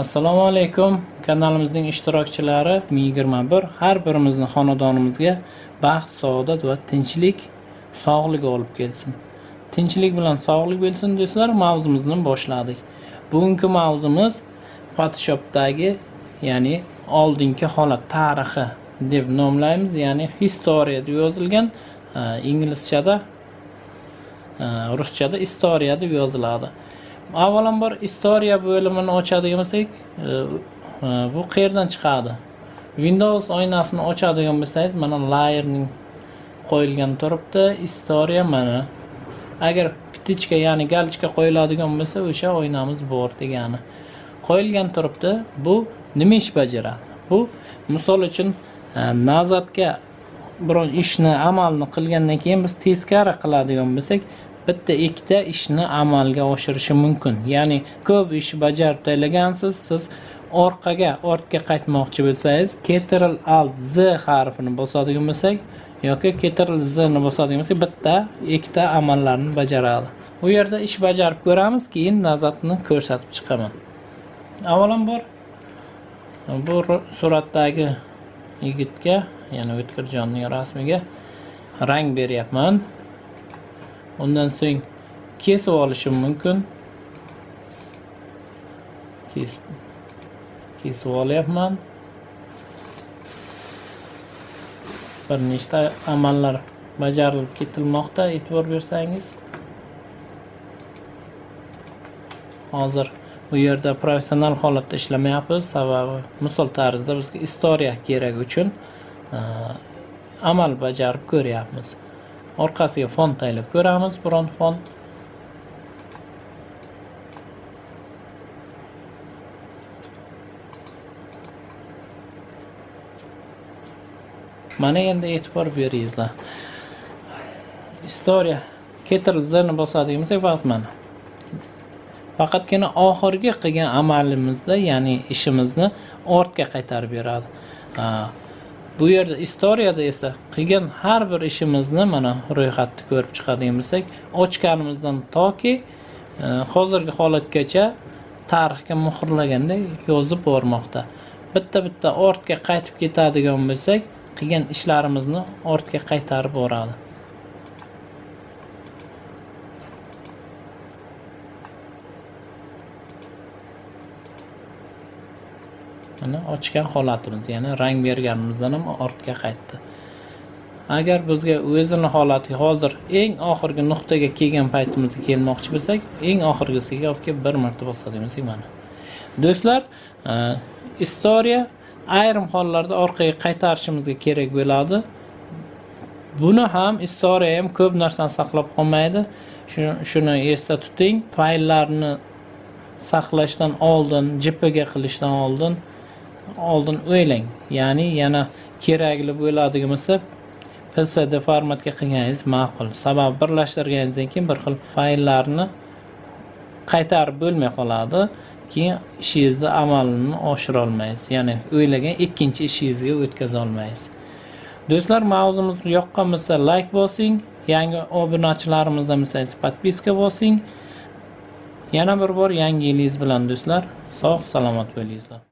assalomu alaykum. Kanalimizning ishtirokchilari 2021 har birimizni xonadonimizga baxt saodat va tinchlik sog'lik olib kelsin. Tinchlik bilan sog'lik bo'lsin do'stlar mavzumizni boshladik. Bugungi mavzumiz photoshopdagi ya'ni oldingi holat tarixi deb nomlaymiz. Ya'ni historiya deb yozilgan e, inglizchada e, ruschada istoriya deb yoziladi avvalambor istoriya bo'limini ochadigan bo'lsak e, e, bu qayerdan chiqadi? Windows oynasini ochadigan bo'lsangiz mana layerning qo'yilgan turibdi istoriya mana. Agar ptichka ya'ni galichka qo'yiladigan bo'lsa o'sha oynamiz bor degani. Qo'yilgan turibdi bu nima ish bajaradi bu misol uchun e, nazatga biron ishni amalni qilgandan keyin biz teskari qiladigan bitta ikkita ishni amalga oshirishi mumkin. Ya'ni ko'p ish bajarib taylagansiz siz orqaga ortga qaytmoqchi bo'lsangiz ctrl alt z harfini bosadigan bo'lsak yoki ctrl z ni bosadigan bo'lsak bitta ikkita amallarni bajaradi. U yerda ish bajarib ko'ramiz keyin nazatni ko'rsatib chiqaman. Avvalambor bu suratdagi yigitga ya'ni o'tkirjonning rasmiga rang beryapman undan so'ng kesib olishim mumkin. Kesib kesib olyapman. Bir nechta amallar bajarilib ketilmoqda e'tibor bersangiz. Hozir bu yerda professional holatda ishlamayapmiz. Sababi misol tarzda bizga istoriya kerak uchun amal bajarib ko'ryapmiz. Orqasiga fon taylab ko'ramiz biron fon. Mana endi e'tibor beringizlar istoriya ctrl zni bosadigan bo'lsak faqat mana faqatgina oxirgi qilgan amalimizda ya'ni ishimizni ortga qaytarib beradi bu yerda istoriyada esa qilgan har bir ishimizni mana ro'yxatni ko'rib chiqadigan bo'lsak ochganimizdan toki e, hozirgi holatgacha tarixga muhrlaganda yozib bormoqda. Bitta bitta ortga qaytib ketadigan bo'lsak qilgan ishlarimizni ortga qaytarib boradi. Mana ochgan holatimiz ya'ni rang berganimizdan ham ortga qaytdi. Agar bizga o'zini holati hozir eng oxirgi nuqtaga kelgan paytimizga kelmoqchi bo'lsak eng oxirgisiga olib kelib bir marta bosadigan bo'lsak mana. Do'stlar e, istoriya ayrim hollarda orqaga qaytarishimizga kerak bo'ladi. Buni ham istoriya ham ko'p narsani saqlab qolmaydi. Shuni esda tuting fayllarni saqlashdan oldin jipiga qilishdan oldin oldin o'ylang. Ya'ni yana kerakli bo'ladigan bo'lsa psd formatga qilganingiz ma'qul. Sababi birlashtirganingizdan keyin bir xil fayllarni qaytarib bo'lmay qoladi. Keyin ishingizni amalini oshira olmaysiz ya'ni o'ylagan ikkinchi ishingizga o'tkaza olmaysiz. Do'stlar mavzumiz yoqqan bo'lsa layk bosing. Yangi obunachilarimizdan bo'lsangiz podpiska bosing. Yana bir bor yangi yilingiz bilan do'stlar. Sog' salomat bo'linglar